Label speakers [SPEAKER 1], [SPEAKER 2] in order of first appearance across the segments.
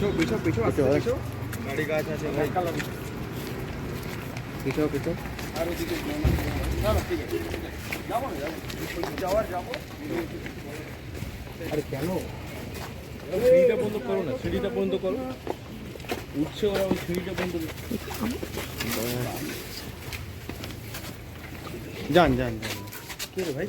[SPEAKER 1] পিছো পিছো পিছো পিছো গাড়ি গাছ আছে ভাই। পিছো পিছো। আর ওদিকে না না ঠিক আছে। যাব না যাব যাওয়ার যাব। আরে কেন?
[SPEAKER 2] সিঁড়িটা বন্ধ করো না সিঁড়িটা বন্ধ করো। উঠছে ওরা ওই সিঁড়িটা বন্ধ।
[SPEAKER 1] যান যান যান। কি রে ভাই?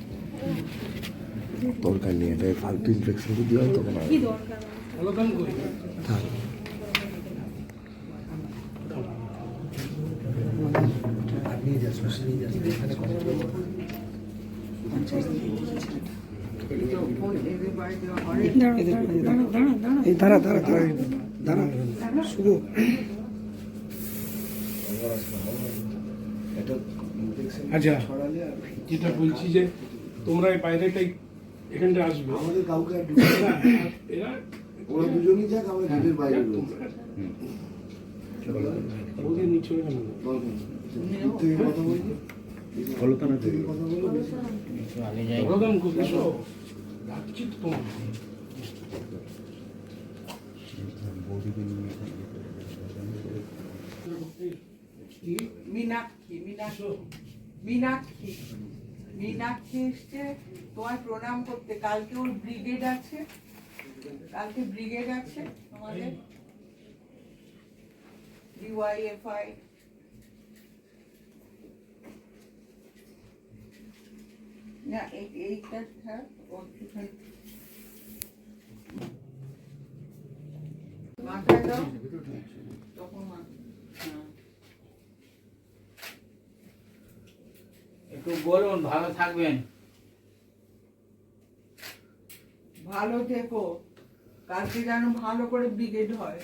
[SPEAKER 3] দরকার নেই এটা ফালতু ইনফেকশন যদি হয় তখন আর থাক। দাঁড়া
[SPEAKER 4] আচ্ছা যেটা বলছি যে তোমরা এই বাইরেটাই এখানটা আসবে
[SPEAKER 3] আমাদের কাউকে আর ঢুকতে
[SPEAKER 4] এরা এরা
[SPEAKER 3] ওরা দুজনই যাক আমরা গেটের বাইরে রয়েছি
[SPEAKER 4] ওদের নিচে কেন
[SPEAKER 3] থেকে কথা বলব
[SPEAKER 1] কলকাতা
[SPEAKER 3] থেকে কথা বলব
[SPEAKER 4] প্রধান এসো ডাকছি তো তোমার
[SPEAKER 5] মীনাক্ষী মীনাক্ষী মীনাক্ষী মীনাক্ষী এসছে তোমার প্রণাম করতে। কালকে ওর ব্রিগেড আছে। কালকে ব্রিগেড আছে তোমাদের। ডিওয়াইএফআই না, এই, এইটা থাক, ওর পিছনে মাথায় দাও তখন মা- হ্যাঁ
[SPEAKER 6] একটু বলুন ভালো থাকবেন।
[SPEAKER 5] ভালো থেকো। কালকে যেন ভালো করে ব্রিগেড হয়।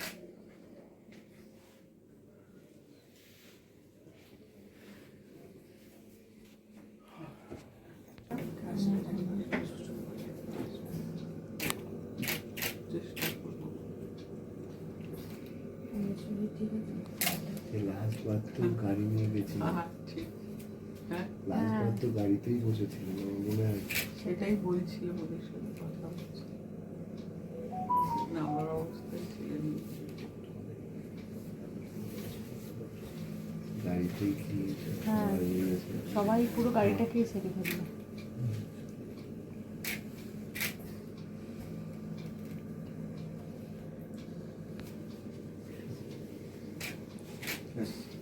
[SPEAKER 3] লাস্ট বার তো গাড়ি নিয়ে গেছি
[SPEAKER 5] আহা, ঠিক। হ্যাঁ
[SPEAKER 3] লাস্ট বার তো গাড়িতেই বসেছিল আমার মনে আছে
[SPEAKER 5] সেটাই বলছিল ওদের সাথে কথা বলছি না আমার অবস্থায় ছিলেন।
[SPEAKER 3] কি
[SPEAKER 7] হ্যাঁ। সবাই পুরো গাড়িটাকেই সেরে ফেলল
[SPEAKER 4] খুবই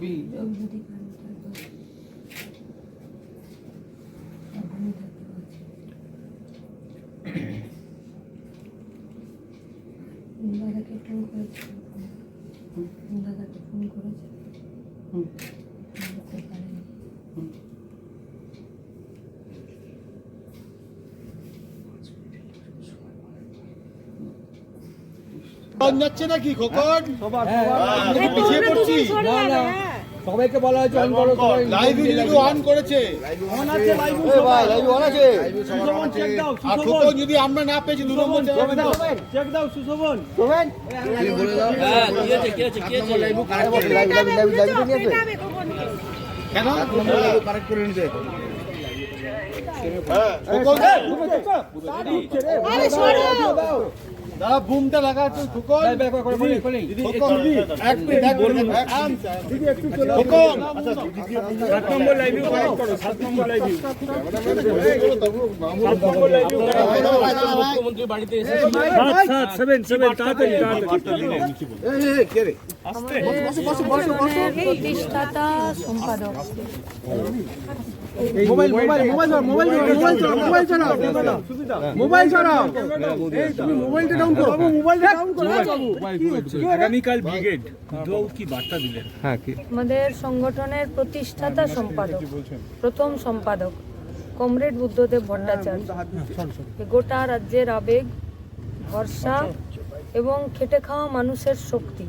[SPEAKER 7] পারছি। দাদাকে ফোন করেছিল দাদাকে ফোন করেছে বলতে পারেনি।
[SPEAKER 1] যাচ্ছে নাকি খোকন পিছিয়ে পড়ছি
[SPEAKER 6] সবাইকে বলা হয়েছে অন করো
[SPEAKER 1] লাইভ ভিডিও অন করেছে। অন আছে লাইভ ভাই লাইভ অন আছে। আর খোকন যদি আমরা না পেয়েছি দু নম্বর চেক দাও সুশোভন। শোভন বলে দাও?
[SPEAKER 6] হ্যাঁ কি আছে কি আছে কি আছে
[SPEAKER 1] লাইভ লাইভ লাইভ লাইভ নিয়ে আসবে কেন? কারেক্ট করে নিতে। দাদা বুমটা লাগা আছে খোকন এক মিনিট এক মিনিট দিদি একটু চলে খোকন সাত নম্বর লাইভ কারেক্ট করো সাত নম্বর লাইভ সাত নম্বর লাইভ
[SPEAKER 2] মুখ্যমন্ত্রী বাড়িতে এসে
[SPEAKER 1] কে রে
[SPEAKER 7] আমাদের সংগঠনের প্রতিষ্ঠাতা সম্পাদক
[SPEAKER 1] mobile mobile mobile mobile mobile mobile চালাও মোবাইল চালাও তুমি মোবাইলটা ডাউন করো। মোবাইলটা ডাউন করো।
[SPEAKER 2] আগামীকাল ব্রিগেড উদ্ধব কি বার্তা দিলেন?
[SPEAKER 7] আমাদের সংগঠনের প্রতিষ্ঠাতা সম্পাদক। প্রথম সম্পাদক। কমরেড বুদ্ধদেব ভট্টাচার্য। গোটা রাজ্যের আবেগ ভরসা এবং খেটে খাওয়া মানুষের শক্তি।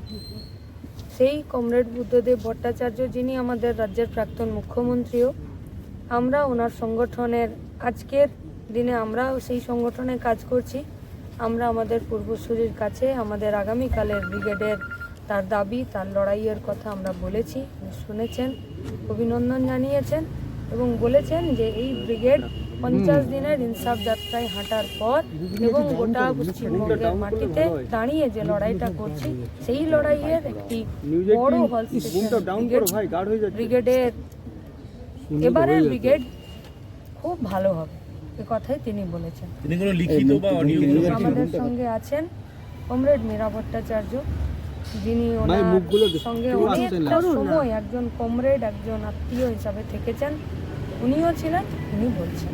[SPEAKER 7] সেই কমরেড বুদ্ধদেব ভট্টাচার্য যিনি আমাদের রাজ্যের প্রাক্তন মুখ্যমন্ত্রীও আমরা ওনার সংগঠনের আজকের দিনে আমরাও সেই সংগঠনে কাজ করছি। আমরা আমাদের পূর্বসূরির কাছে আমাদের আগামীকালের ব্রিগেডের তার দাবি, তার লড়াইয়ের কথা আমরা বলেছি, শুনেছেন, অভিনন্দন জানিয়েছেন এবং বলেছেন যে এই ব্রিগেড পঞ্চাশ দিনের ইনসাফ যাত্রায় হাঁটার পর এবং গোটা পশ্চিমবঙ্গের মাটিতে দাঁড়িয়ে যে লড়াইটা করছি, সেই লড়াইয়ের একটি বড় হল ব্রিগেডের এবারের ব্রিগেড খুব ভালো হবে। কথাই তিনি বলেছেন।
[SPEAKER 2] তিনি কোনো লিখিত বা অডিও
[SPEAKER 7] আমাদের সঙ্গে আছেন কমরেড মীরা ভট্টাচার্য। যিনি ওনার সঙ্গে অনেকটা সময় একজন কমরেড একজন আত্মীয় হিসাবে থেকেছেন। উনিও ছিলেন উনি বলছেন।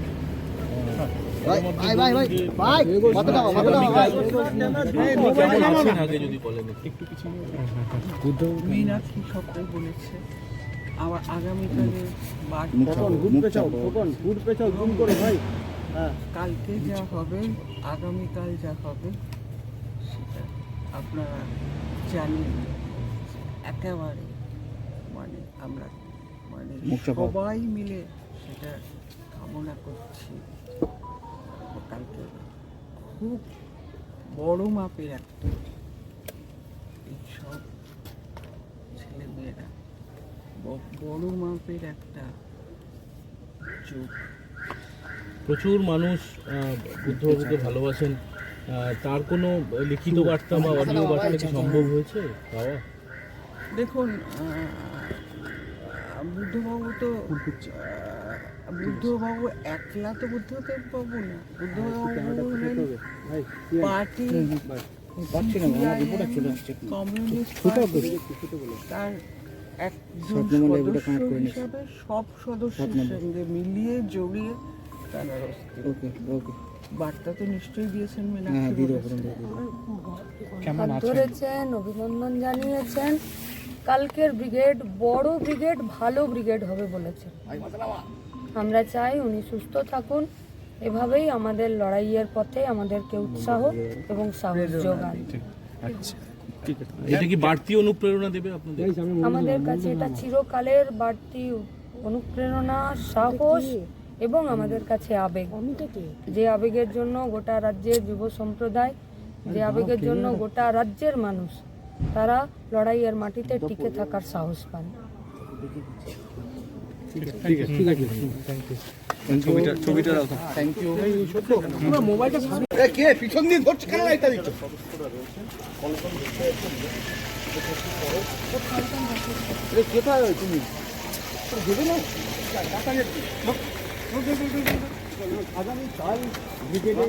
[SPEAKER 5] আবার আগামীকালে
[SPEAKER 1] হ্যাঁ।
[SPEAKER 5] কালকে যা হবে আগামীকাল যা হবে সেটা আপনারা জানেন। একেবারে মানে আমরা মানে সবাই মিলে সেটা কামনা করছি। কালকে খুব বড় মাপের একটা এই সব ছেলেমেয়েরা বড় মাপের একটা যোগ
[SPEAKER 2] প্রচুর মানুষ আহ, বুদ্ধবাবুকে ভালোবাসেন। তার কোনো লিখিত বার্তা বা অডিও বার্তা কি সম্ভব হয়েছে? পাওয়া
[SPEAKER 5] দেখুন বুদ্ধবাবু তো বুদ্ধবাবু একলা তো বুদ্ধদেব বাবু না। বুদ্ধবাবু হলেন পার্টি পার্টি তার একজন সদস্য হিসাবে সব সদস্যের সঙ্গে মিলিয়ে জড়িয়ে বার্তা তো নিশ্চয়ই দিয়েছেন
[SPEAKER 7] হাত ধরেছেন অভিনন্দন জানিয়েছেন। কালকের ব্রিগেড বড় ব্রিগেড ভালো ব্রিগেড হবে বলেছেন। আমরা চাই উনি সুস্থ থাকুন। এভাবেই আমাদের লড়াইয়ের পথে আমাদেরকে উৎসাহ এবং সাহস যোগান।
[SPEAKER 2] এটা কি বাড়তি অনুপ্রেরণা দেবে আপনাদের?
[SPEAKER 7] আমাদের কাছে এটা চিরকালের বাড়তি অনুপ্রেরণা সাহস এবং আমাদের কাছে আবেগ। যে আবেগের জন্য গোটা রাজ্যের যুব সম্প্রদায় যে আবেগের জন্য গোটা রাজ্যের মানুষ তারা লড়াইয়ের মাটিতে টিকে থাকার সাহস পান।
[SPEAKER 1] এ কে? পিছন দিয়ে ধরছে কেন লাইটটা দিচ্ছ? এ কোথায় তুমি? দেবে না আগামী কাল বিকেলে